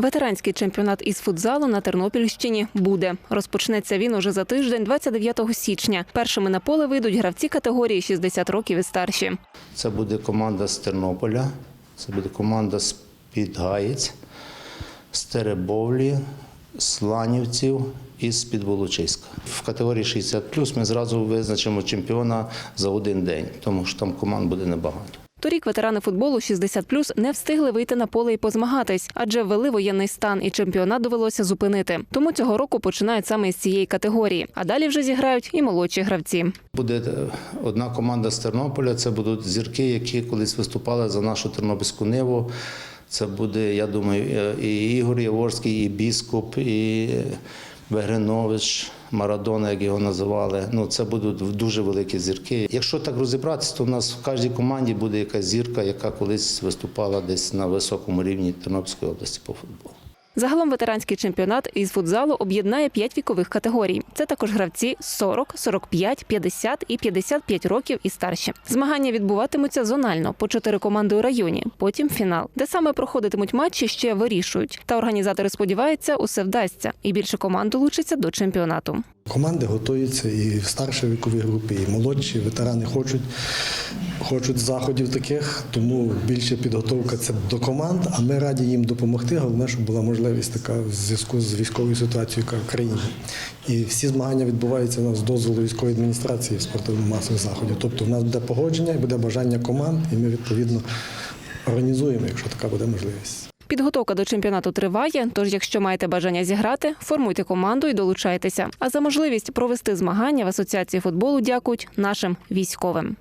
Ветеранський чемпіонат із футзалу на Тернопільщині буде. Розпочнеться він уже за тиждень, 29 січня. Першими на поле вийдуть гравці категорії 60 років і старші. Це буде команда з Тернополя, це буде команда з Підгаєць, з Теребовлі, з Ланівців і з Підволочиська. В категорії 60 ми зразу визначимо чемпіона за один день, тому що там команд буде небагато. Торік ветерани футболу 60+, не встигли вийти на поле і позмагатись, адже ввели воєнний стан і чемпіонат довелося зупинити. Тому цього року починають саме із цієї категорії. А далі вже зіграють і молодші гравці. Буде е, одна команда з Тернополя. Це будуть зірки, які колись виступали за нашу тернопільську ниву. Це буде, я думаю, е, і Ігор Яворський, і Біскуп, і Вегринович, Марадона, як його називали. Ну, це будуть дуже великі зірки. Якщо так розібратися, то в нас в кожній команді буде якась зірка, яка колись виступала десь на високому рівні Тернопільської області по футболу. Загалом ветеранський чемпіонат із футзалу об'єднає п'ять вікових категорій. Це також гравці 40, 45, 50 і 55 років і старші. Змагання відбуватимуться зонально по чотири команди у районі. Потім фінал, де саме проходитимуть матчі, ще вирішують. Та організатори сподіваються, усе вдасться, і більше команд долучиться до чемпіонату. Команди готуються і в старші вікові групи, і молодші ветерани хочуть, хочуть заходів таких, тому більше підготовка це до команд. А ми раді їм допомогти. Головне, щоб була можливість така в зв'язку з військовою ситуацією, в країні. І всі змагання відбуваються у нас з дозволу військової адміністрації спортивно-масових заходів. Тобто в нас буде погодження буде бажання команд, і ми відповідно організуємо, якщо така буде можливість. Підготовка до чемпіонату триває. Тож, якщо маєте бажання зіграти, формуйте команду і долучайтеся. А за можливість провести змагання в асоціації футболу дякують нашим військовим.